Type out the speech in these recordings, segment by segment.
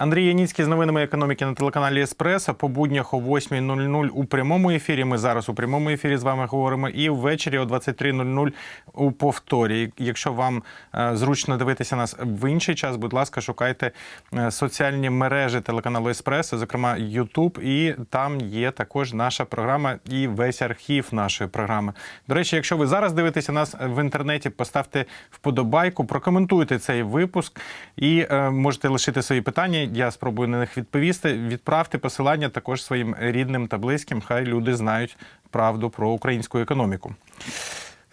Андрій Яніцький з новинами економіки на телеканалі Еспресо. По буднях о 8.00 у прямому ефірі. Ми зараз у прямому ефірі з вами говоримо. І ввечері о 23.00 у повторі. Якщо вам е, зручно дивитися нас в інший час, будь ласка, шукайте е, соціальні мережі телеканалу Еспресо, зокрема YouTube, і там є також наша програма і весь архів нашої програми. До речі, якщо ви зараз дивитеся нас в інтернеті, поставте вподобайку, прокоментуйте цей випуск і е, можете лишити свої питання. Я спробую на них відповісти. Відправте посилання також своїм рідним та близьким. Хай люди знають правду про українську економіку.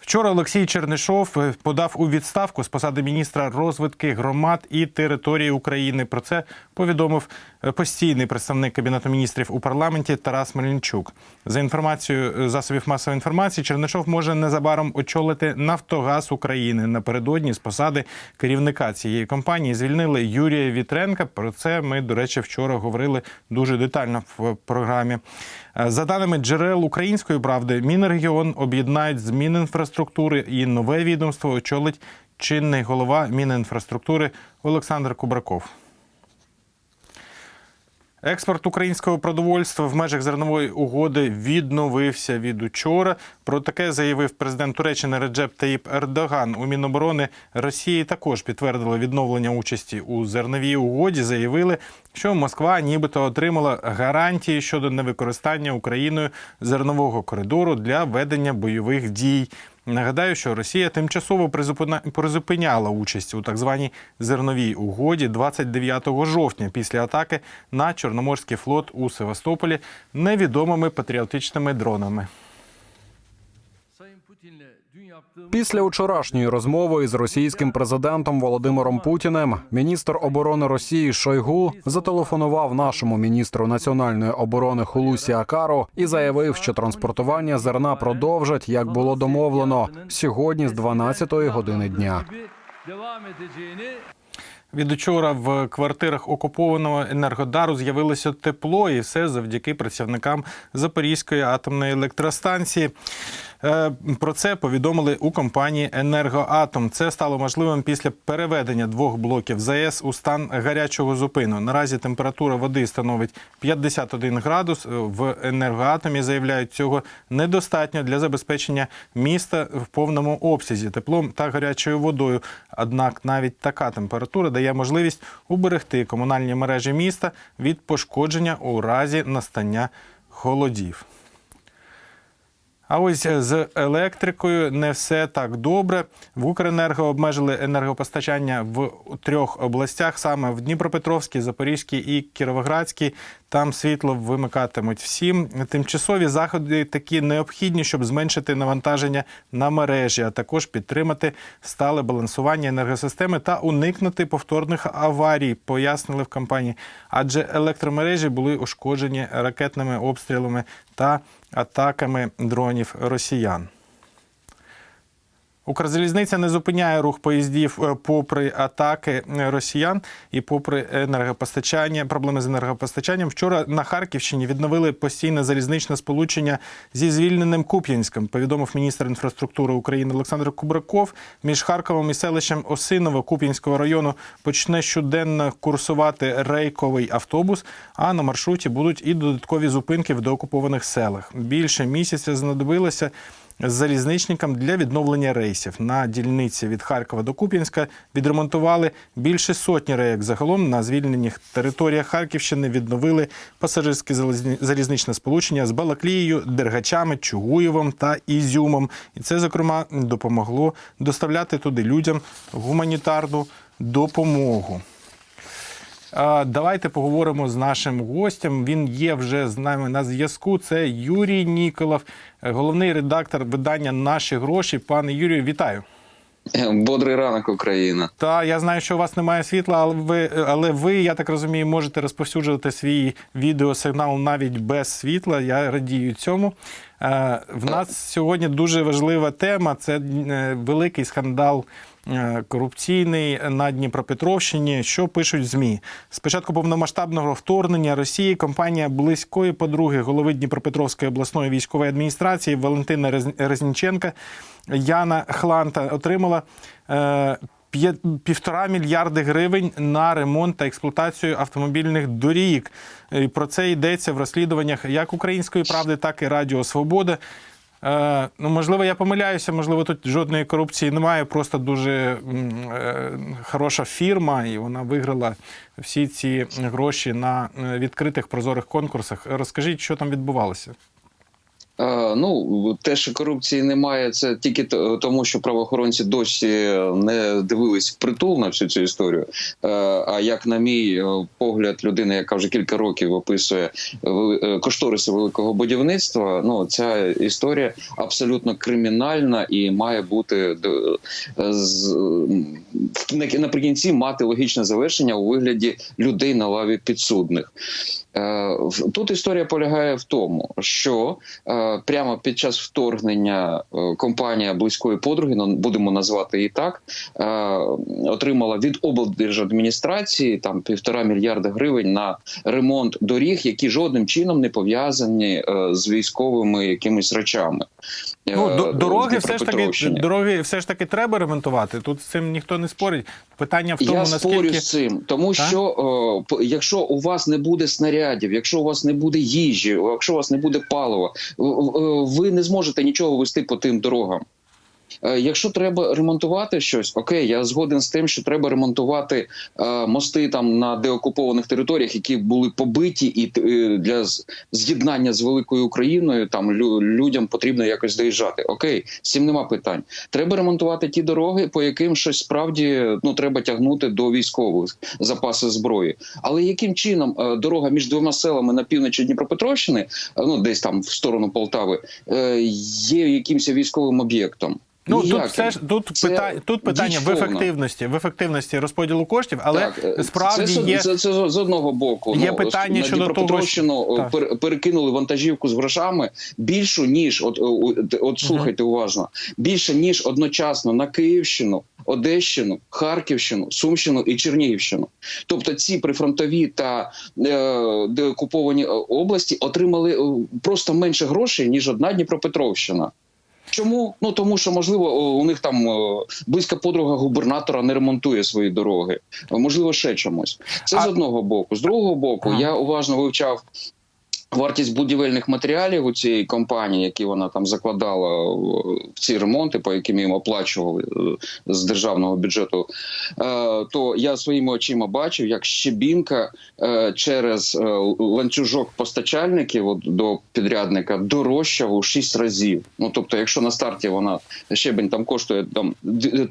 Вчора Олексій Чернишов е, подав у відставку з посади міністра розвитки громад і території України. Про це повідомив е, постійний представник кабінету міністрів у парламенті Тарас Мельничук. За інформацією е, засобів масової інформації, Чернишов може незабаром очолити Нафтогаз України. Напередодні з посади керівника цієї компанії звільнили Юрія Вітренка. Про це ми, до речі, вчора говорили дуже детально в програмі. Е, За даними джерел української правди, Мінрегіон об'єднають з Мінінфраструктури і нове відомство очолить чинний голова Мінінфраструктури Олександр Кубраков. Експорт українського продовольства в межах зернової угоди відновився від учора. Про таке заявив президент Туреччини Реджеп Таїп Ердоган. У Міноборони Росії також підтвердили відновлення участі у зерновій угоді. Заявили, що Москва нібито отримала гарантії щодо невикористання Україною зернового коридору для ведення бойових дій. Нагадаю, що Росія тимчасово призупиняла участь у так званій зерновій угоді 29 жовтня після атаки на Чорноморський флот у Севастополі невідомими патріотичними дронами. Після вчорашньої розмови із російським президентом Володимиром Путіним міністр оборони Росії Шойгу зателефонував нашому міністру національної оборони Хулусі Акару і заявив, що транспортування зерна продовжать, як було домовлено, сьогодні з 12-ї години дня. Від учора в квартирах окупованого енергодару з'явилося тепло, і все завдяки працівникам Запорізької атомної електростанції. Е, Про це повідомили у компанії Енергоатом. Це стало можливим після переведення двох блоків ЗАЕС у стан гарячого зупину. Наразі температура води становить 51 градус. В енергоатомі заявляють, цього недостатньо для забезпечення міста в повному обсязі теплом та гарячою водою. Однак навіть така температура дає можливість уберегти комунальні мережі міста від пошкодження у разі настання холодів. А ось з електрикою не все так добре. В Укренерго обмежили енергопостачання в трьох областях: саме в Дніпропетровській, Запорізькій і Кіровоградській. Там світло вимикатимуть всім. Тимчасові заходи такі необхідні, щоб зменшити навантаження на мережі, а також підтримати стале балансування енергосистеми та уникнути повторних аварій, пояснили в компанії. Адже електромережі були ушкоджені ракетними обстрілами та атаками дронів росіян. Укрзалізниця не зупиняє рух поїздів е, попри атаки е, росіян і попри енергопостачання, проблеми з енергопостачанням. Вчора на Харківщині відновили постійне залізничне сполучення зі звільненим Куп'янськом. Повідомив міністр інфраструктури України Олександр Кубраков. Між Харковом і селищем Осиново Куп'янського району почне щоденно курсувати рейковий автобус. А на маршруті будуть і додаткові зупинки в деокупованих селах. Більше місяця знадобилося залізничникам для відновлення рейсів. На дільниці від Харкова до Куп'янська відремонтували більше сотні рейок. Загалом на звільнених територіях Харківщини відновили пасажирське залізничне сполучення з Балаклією, Дергачами, Чугуєвом та Ізюмом. І це, зокрема, допомогло доставляти туди людям гуманітарну допомогу. Давайте поговоримо з нашим гостем. Він є вже з нами на зв'язку. Це Юрій Ніколов, е, головний редактор видання Наші гроші. Пане Юрію, вітаю. Бодрий ранок, Україна. Та я знаю, що у вас немає світла, але ви, але ви, я так розумію, можете розповсюджувати свій відеосигнал навіть без світла. Я радію цьому. Е, В нас сьогодні дуже важлива тема. Це е, великий скандал е, корупційний на Дніпропетровщині. Що пишуть ЗМІ? Спочатку повномасштабного вторгнення Росії компанія близької подруги голови Дніпропетровської обласної військової адміністрації Валентина Резніченка Яна Хланта отримала е, півтора мільярди гривень на ремонт та експлуатацію автомобільних доріг. Про це йдеться в розслідуваннях як Української правди, так і Радіо Свобода. Е, ну, можливо, я помиляюся, можливо, тут жодної корупції немає. Просто дуже е, хороша фірма, і вона виграла всі ці гроші на е, відкритих прозорих конкурсах. Розкажіть, що там відбувалося? Е, Ну, те, що корупції немає, це тільки тому, що правоохоронці досі не дивились впритул на всю цю історію. Е, А як, на мій е, погляд, людина, яка вже кілька років описує кошториси великого будівництва, ну ця історія абсолютно кримінальна і має бути наприкінці мати логічне завершення у вигляді людей на лаві підсудних. Е, Тут історія полягає в тому, що е, прямо під час вторгнення е, компанія близької подруги, ну будемо назвати її так, отримала від облдержадміністрації там півтора мільярда гривень на ремонт доріг, які жодним чином не пов'язані з військовими якимись речами. Ну, дороги все ж таки дороги все ж таки треба ремонтувати. Тут з цим ніхто не спорить. Питання в тому, Я наскільки спорю з цим, тому що о, якщо у вас не буде снарядів, якщо у вас не буде їжі, якщо у вас не буде палива, ви не зможете нічого вести по тим дорогам. Е, Якщо треба ремонтувати щось, окей, я згоден з тим, що треба ремонтувати е, мости там на деокупованих територіях, які були побиті, і е, для з'єднання з великою Україною там лю- людям потрібно якось доїжджати. Окей, цим нема питань. Треба ремонтувати ті дороги, по яким щось справді ну треба тягнути до військових запаси зброї. Але яким чином дорога між двома селами на півночі Дніпропетровщини, ну десь там в сторону Полтави, є якимось військовим об'єктом? Ну тут все ж тут Це пита... тут питання діч в ефективності, в ефективності розподілу коштів, але Так, е, справді це, є це, це, з одного боку. Є ну, питання щодо того, що- е, пер- перекинули вантажівку з грошами більшу ніж от, от, от слухайте уважно, більше ніж одночасно на Київщину, Одещину, Харківщину, Сумщину і Чернігівщину. Тобто ці прифронтові та е, деокуповані е, області отримали е, просто менше грошей ніж одна Дніпропетровщина. Чому? Ну тому що можливо у них там близька подруга губернатора не ремонтує свої дороги. Можливо, ще чомусь. Це А- з одного боку. З другого боку, а... я уважно вивчав. Вартість будівельних матеріалів у цієї компанії, які вона там закладала в в ці ремонти, по яким їм оплачували е, з державного бюджету, е, то я своїми очима бачив, як щебінка е, через е, ланцюжок постачальників до підрядника дорожчав у 6 разів. Ну тобто, якщо на старті вона щебень там коштує там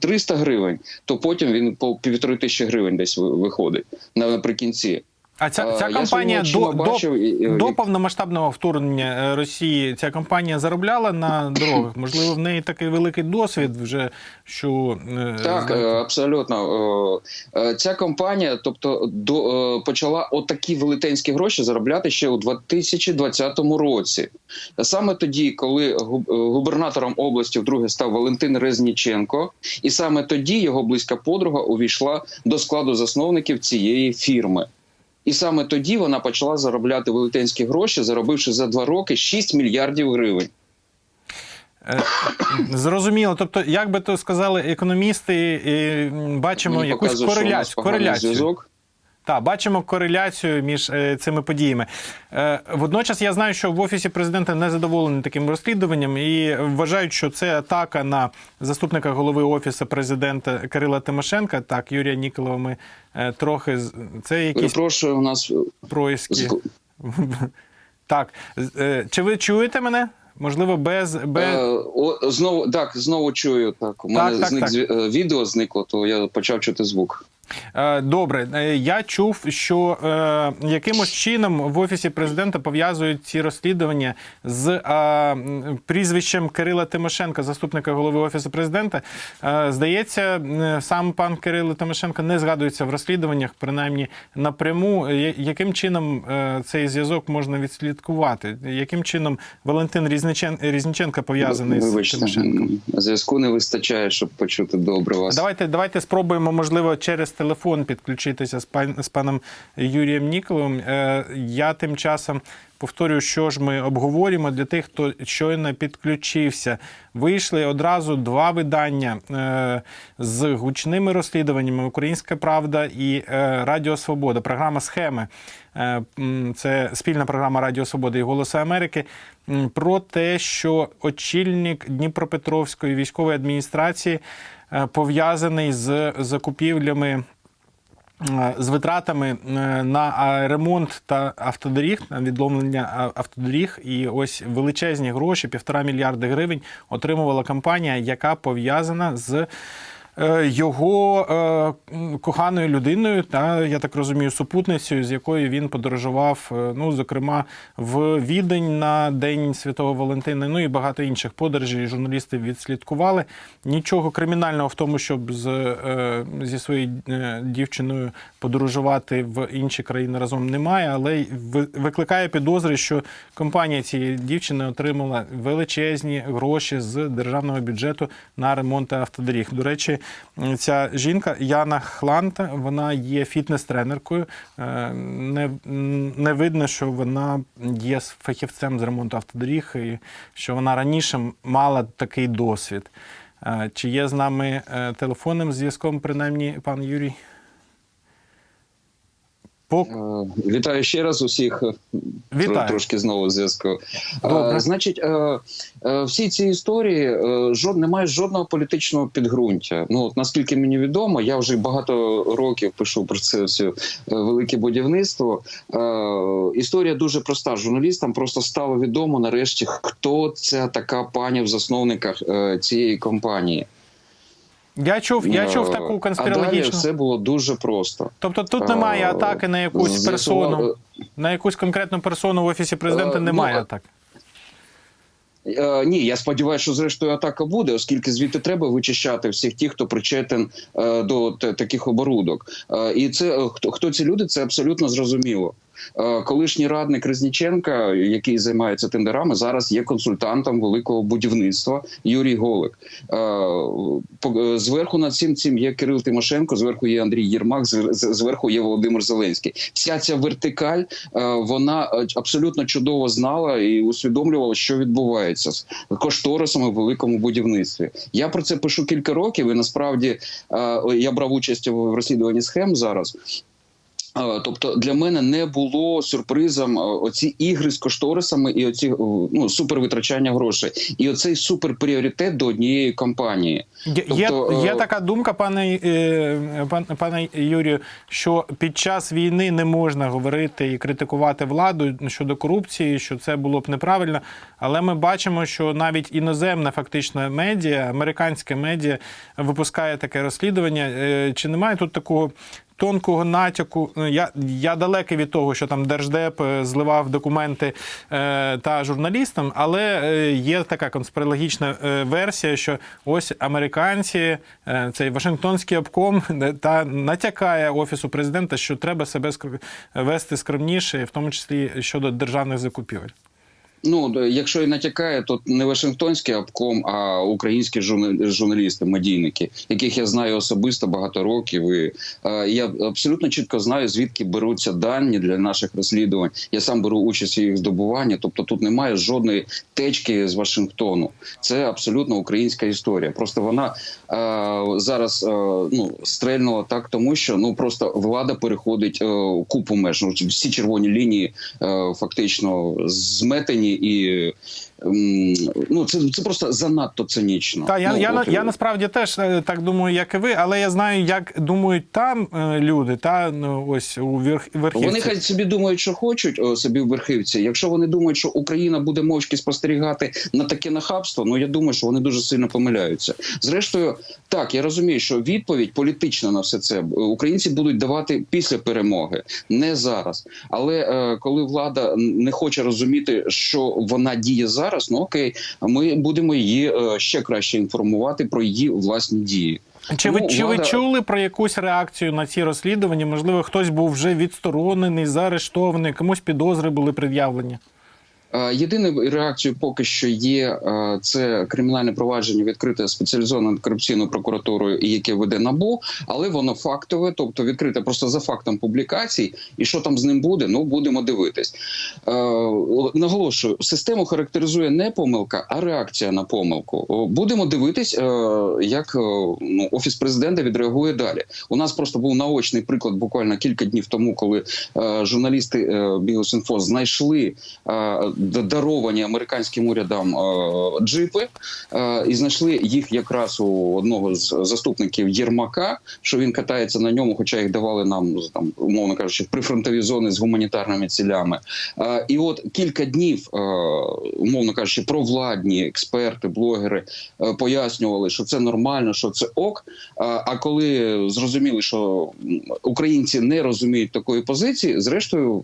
300 гривень, то потім він по півтори тисячі гривень десь виходить наприкінці. А ця, Е, ця компанія до, до, і- і- до повномасштабного вторгнення е, Росії ця компанія заробляла на дорогах. Можливо, в неї такий великий досвід вже, що е, Так, е, абсолютно. Е, е, Ця компанія, тобто, до е, почала отакі велетенські гроші заробляти ще у 2020 році. Саме тоді, коли губ- е, губернатором області вдруге став Валентин Резніченко, і саме тоді його близька подруга увійшла до складу засновників цієї фірми. І саме тоді вона почала заробляти велетенські гроші, заробивши за два роки 6 мільярдів гривень. Е, Зрозуміло. Тобто, як би то сказали економісти, бачимо Мені якусь показує, що у нас кореляцію. кореляцію. зв'язок. Так, бачимо кореляцію між е, цими подіями. Е, водночас я знаю, що в офісі президента не задоволені таким розслідуванням і вважають, що це атака на заступника голови офісу президента Кирила Тимошенка. Так, Юрія Ніколова ми е, трохи це якісь Перепрошую, у нас происки. Так, е, чи ви чуєте мене? Можливо, без, без... Е, о, знову так, знову чую. Так, у Так, мене так, зник так. е, відео зникло, то я почав чути звук. Е, Добре, Е, я чув, що е, якимось чином в офісі президента пов'язують ці розслідування з е, прізвищем Кирила Тимошенка, заступника голови офісу президента. Е, здається, е, сам пан Кирило Тимошенко не згадується в розслідуваннях, принаймні напряму. Яким чином е, цей зв'язок можна відслідкувати? Яким чином Валентин Різничен, Різниченко пов'язаний з Тимошенком? зв'язку не вистачає, щоб почути добре вас. Давайте, давайте спробуємо, можливо, через телефон підключитися з, пан, з паном Юрієм Ніколовим. Е, я тим часом Повторюю, що ж ми обговорюємо для тих, хто щойно підключився. Вийшли одразу два видання е, з гучними розслідуваннями Українська Правда і е, Радіо Свобода. Програма схеми. Е, Це спільна програма Радіо Свобода і Голосу Америки. Про те, що очільник Дніпропетровської військової адміністрації пов'язаний з закупівлями з витратами е, на ремонт та автодоріг, на відновлення автодоріг, і ось величезні гроші, півтора мільярди гривень, отримувала компанія, яка пов'язана з. Е, Його е, коханою людиною, та я так розумію, супутницею, з якою він подорожував, е, ну зокрема в Відень на День Святого Валентина. Ну і багато інших подорожей. Журналісти відслідкували. Нічого кримінального в тому, щоб з, зі своєю дівчиною подорожувати в інші країни разом немає, але викликає підозри, що компанія цієї дівчини отримала величезні гроші з державного бюджету на ремонт автодоріг. До речі, ця жінка Яна Хланта, вона є фітнес-тренеркою. Е, Не, не видно, що вона є фахівцем з ремонту автодоріг, і що вона раніше мала такий досвід. Е, Чи є з нами е, телефонним зв'язком, принаймні, пан Юрій? Пок... Е, Вітаю ще раз усіх. Вітаю. Трошки знову зв'язку. Добре. Е, Значить, е, е, всі ці історії е, жод, немає жодного політичного підґрунтя. Ну, от, наскільки мені відомо, я вже багато років пишу про це все е, велике будівництво. Е, Історія дуже проста. Журналістам просто стало відомо нарешті, хто ця така пані в засновниках е, цієї компанії. Я чув, я чув Е, таку А далі все було дуже просто. Тобто тут немає Е, атаки на якусь з'ясував- персону, на якусь конкретну персону в офісі президента Е, немає ну, атак. Е, ні, я сподіваюся, що зрештою атака буде, оскільки звідти треба вичищати всіх тих, хто причетен е, до таких оборудок. Е, і це е, хто, хто ці люди, це абсолютно зрозуміло. Е, колишній радник Резніченка, який займається тендерами, зараз є консультантом великого будівництва Юрій Голик. Е, е, зверху над цим цим є Кирил Тимошенко, зверху є Андрій Єрмак, зверху є Володимир Зеленський. Вся ця вертикаль вона абсолютно чудово знала і усвідомлювала, що відбувається з кошторисами в великому будівництві. Я про це пишу кілька років, і насправді я брав участь в розслідуванні схем зараз. Тобто для мене не було сюрпризом оці ігри з кошторисами і оці ну супервитрачання грошей, і оцей суперпріоритет до однієї компанії. Є, тобто, є, е, є така думка, пане, е, пане Юрію, що під час війни не можна говорити і критикувати владу щодо корупції, що це було б неправильно. Але ми бачимо, що навіть іноземна фактично медіа, американське медіа випускає таке розслідування. Е, Чи немає тут такого? Тонкого натяку. Ну, Я, я далекий від того, що там Держдеп е, зливав документи е, та журналістам, але е, є така конспірологічна е, версія, що ось американці, е, цей Вашингтонський обком е, та натякає офісу президента, що треба себе вести скромніше, в тому числі щодо державних закупівель. Ну якщо і натякає, то не Вашингтонський обком, а українські журна- журналісти, медійники, яких я знаю особисто багато років. І я абсолютно чітко знаю, звідки беруться дані для наших розслідувань. Я сам беру участь у їх здобуванні. Тобто тут немає жодної течки з Вашингтону. Це абсолютно українська історія. Просто вона зараз ну стрельнула так, тому що ну просто влада переходить е, купу меж. Ну, всі червоні лінії е, фактично зметені і. Ем, Ну, це, це просто занадто цинічно. Та я, ну, я, от, я насправді теж е, так думаю, як і ви, але я знаю, як думають там е, люди, та ну ось у верх, верхівці. Вони хай собі думають, що хочуть о, собі в верхівці. Якщо вони думають, що Україна буде мовчки спостерігати на таке нахабство, ну я думаю, що вони дуже сильно помиляються. Зрештою, так я розумію, що відповідь політична на все це е, українці будуть давати після перемоги, не зараз. Але е, коли влада не хоче розуміти, що вона діє зараз, ну окей, ми будемо її е, ще краще інформувати про її власні дії. Чи ви, Ну, чи ви чули про якусь реакцію на ці розслідування? Можливо, хтось був вже відсторонений, заарештований, комусь підозри були пред'явлені? Е, Єдиною реакцією поки що є е, це кримінальне провадження відкрите спеціалізованою антикорупційною прокуратурою, яке веде набу, але воно фактове, тобто відкрите просто за фактом публікацій. І що там з ним буде? Ну будемо дивитись. Е, Наголошую, систему характеризує не помилка, а реакція на помилку. Будемо дивитись, як ну, офіс президента відреагує далі. У нас просто був наочний приклад буквально кілька днів тому, коли журналісти Бігосінфо знайшли даровані американським урядом е, джипи е, і знайшли їх якраз у одного з заступників Єрмака, що він катається на ньому, хоча їх давали нам там, умовно кажучи, прифронтові зони з гуманітарними цілями. Е, І от кілька днів, умовно кажучи, провладні експерти, блогери пояснювали, що це нормально, що це ок. А- коли зрозуміли, що українці не розуміють такої позиції, зрештою,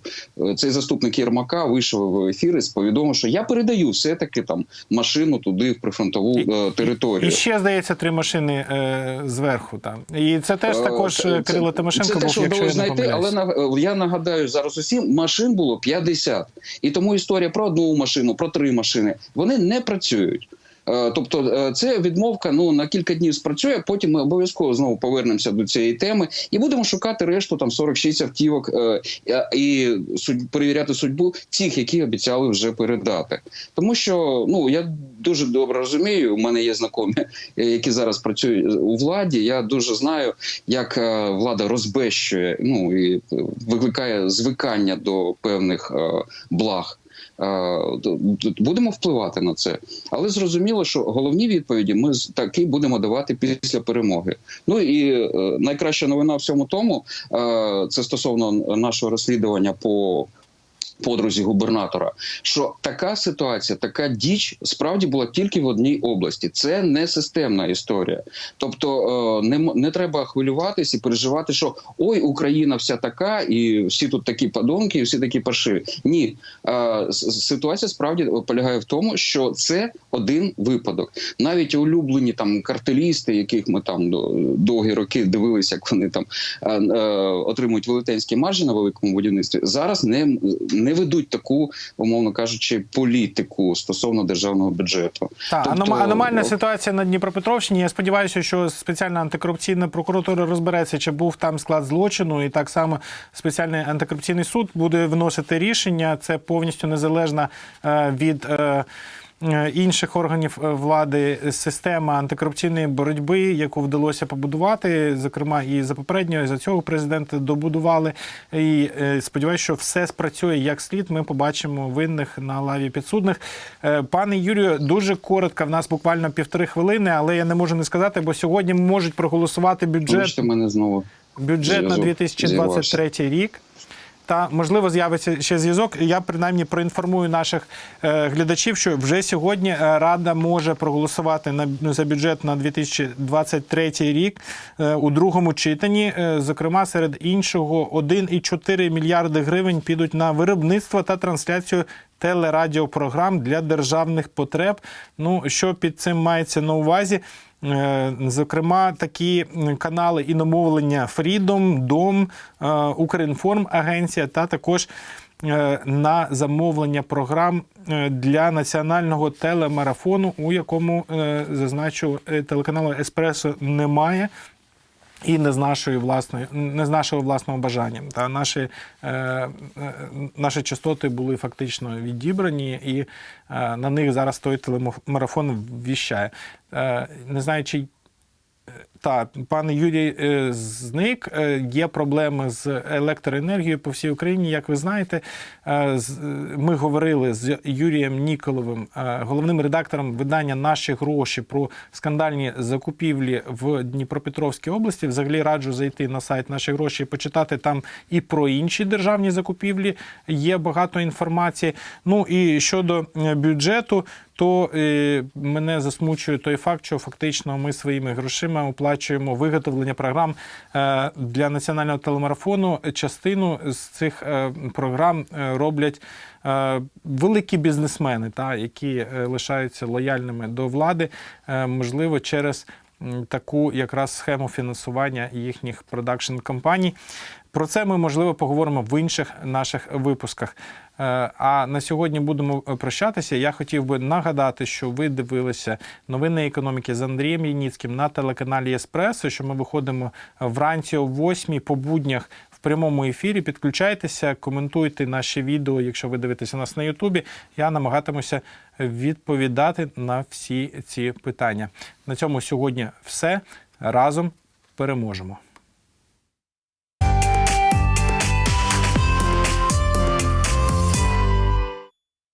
цей заступник Єрмака вийшов в ефір і повідомив, що я передаю все таки там машину туди в прифронтову І- е, територію. І ще здається три машини е, зверху там. І це теж Е, також це- е, Кирило це- Тимошенко це те, був, що якщо вдалося знайти, але на- я нагадаю зараз усім, машин було 50. І тому історія про одну машину, про три машини, вони не працюють. Е, Тобто е, це відмовка ну на кілька днів спрацює. Потім ми обов'язково знову повернемося до цієї теми і будемо шукати решту там 46 автівок е, і перевіряти судьбу цих, які обіцяли вже передати. Тому що ну я дуже добре розумію. У мене є знайомі, е, які зараз працюють у владі. Я дуже знаю, як влада розбещує ну і викликає звикання до певних благ. Д- Будемо впливати на це, але зрозуміло, що головні відповіді ми таки будемо давати після перемоги. Ну і е, найкраща новина в всьому тому е, це стосовно нашого розслідування по подрузі губернатора, що така ситуація, така діч справді була тільки в одній області. Це не системна історія. Тобто е, не, не треба хвилюватись і переживати, що ой, Україна вся така, і всі тут такі подонки, і всі такі паршиві. Ні, Е, ситуація справді полягає в тому, що це один випадок. Навіть улюблені там картелісти, яких ми там до- довгі роки дивилися, як вони там е, отримують велетенські маржі на великому будівництві, зараз не, не ведуть таку, умовно кажучи, політику стосовно державного бюджету. Так, Тобто, аномальна ситуація на Дніпропетровщині. Я сподіваюся, що спеціальна антикорупційна прокуратура розбереться, чи був там склад злочину, і так само спеціальний антикорупційний суд буде вносити рішення. Це повністю незалежна е, від. Е, е, Інших органів е, влади система антикорупційної боротьби, яку вдалося побудувати, зокрема і за попереднього, і за цього президента добудували. І е, сподіваюся, що все спрацює як слід. Ми побачимо винних на лаві підсудних. Е, Пане Юрію, дуже коротко. В нас буквально півтори хвилини, але я не можу не сказати, бо сьогодні можуть проголосувати бюджет Вибачте мене знову. бюджет на Зв'язок 2023 рік. Та можливо з'явиться ще зв'язок. Я принаймні проінформую наших е, глядачів, що вже сьогодні е, Рада може проголосувати на за бюджет на 2023 рік е, у другому читанні. Зокрема, серед іншого 1,4 мільярди гривень підуть на виробництво та трансляцію телерадіопрограм для державних потреб. Ну що під цим мається на увазі? Е, Зокрема, такі канали іномовлення Freedom, Дом, е, Укрінформ Агенція та також е, на замовлення програм для національного телемарафону, у якому зазначу телеканалу Еспресо немає. І не з нашої власної, не з нашого власного бажання. Та наші, е, е, наші частоти були фактично відібрані, і е, на них зараз той телемарафон віщає. Е, не знаю, чи так, пан Юрій е, зник. Е, Є проблеми з електроенергією по всій Україні. Як ви знаєте, Е, ми говорили з Юрієм Ніколовим, головним редактором видання Наші гроші про скандальні закупівлі в Дніпропетровській області. Взагалі раджу зайти на сайт Наші гроші і почитати там і про інші державні закупівлі. Є багато інформації. Ну і щодо бюджету, то мене засмучує той факт, що фактично ми своїми грошима оплачуємо виготовлення програм е, для національного телемарафону. Частину з цих е, програм е, роблять великі бізнесмени, та які лишаються лояльними до влади, можливо, через. Таку якраз схему фінансування їхніх продакшн компаній. Про це ми можливо поговоримо в інших наших випусках. Е, А на сьогодні будемо е, прощатися. Я хотів би нагадати, що ви дивилися новини економіки з Андрієм Яніцьким на телеканалі Еспресо. Що ми виходимо вранці о 8 по буднях прямому ефірі. Підключайтеся, коментуйте наші відео, якщо ви дивитеся нас на Ютубі. Я намагатимуся відповідати на всі ці питання. На цьому сьогодні все разом переможемо.